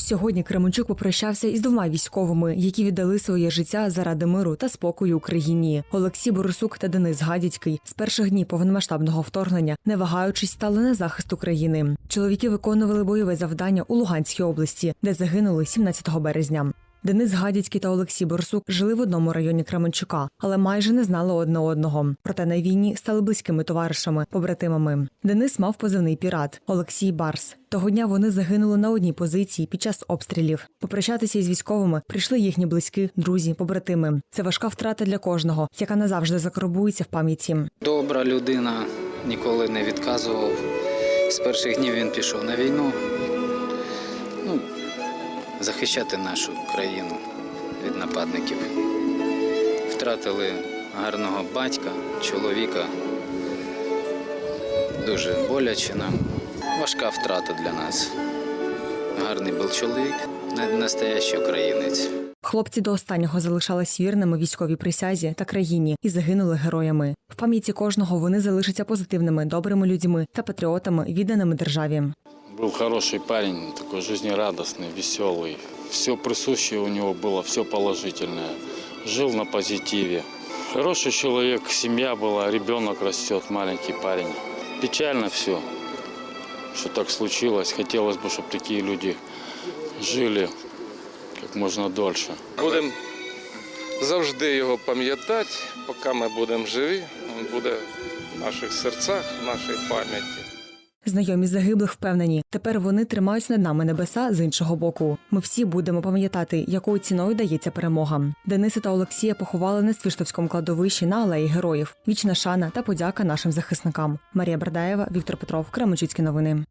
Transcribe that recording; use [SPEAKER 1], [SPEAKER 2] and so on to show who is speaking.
[SPEAKER 1] Сьогодні Кременчук попрощався із двома військовими, які віддали своє життя заради миру та спокою Україні. Олексій Борисук та Денис Гадяцький з перших днів повномасштабного вторгнення, не вагаючись, стали на захист України. Чоловіки виконували бойове завдання у Луганській області, де загинули 17 березня. Денис Гадяцький та Олексій Борсук жили в одному районі Кременчука, але майже не знали одне одного. Проте на війні стали близькими товаришами, побратимами. Денис мав позивний пірат, Олексій Барс. Того дня вони загинули на одній позиції під час обстрілів. Попрощатися із військовими прийшли їхні близькі, друзі, побратими. Це важка втрата для кожного, яка назавжди закарбується в пам'яті.
[SPEAKER 2] Добра людина, ніколи не відказував. З перших днів він пішов на війну. Захищати нашу країну від нападників. Втратили гарного батька, чоловіка. Дуже боляче нам. Важка втрата для нас. Гарний був чоловік, на- настоящий українець.
[SPEAKER 1] Хлопці до останнього залишались вірними військовій присязі та країні і загинули героями. В пам'яті кожного вони залишаться позитивними, добрими людьми та патріотами, відданими державі.
[SPEAKER 3] Был хороший парень, такой жизнерадостный, веселый. Все присущее у него было, все положительное. Жил на позитиве. Хороший человек, семья была, ребенок растет, маленький парень. Печально все, что так случилось. Хотелось бы, чтобы такие люди жили как можно дольше.
[SPEAKER 4] Будемо завжди його пам'ятати, поки ми будемо живі. Він буде в наших серцях, в нашій пам'яті.
[SPEAKER 1] Знайомі загиблих впевнені, тепер вони тримають над нами небеса з іншого боку. Ми всі будемо пам'ятати, якою ціною дається перемога. Дениса та Олексія поховали на Свіштовському кладовищі на алеї героїв. Вічна шана та подяка нашим захисникам. Марія Бардаєва, Віктор Петров, Кременчуцькі новини.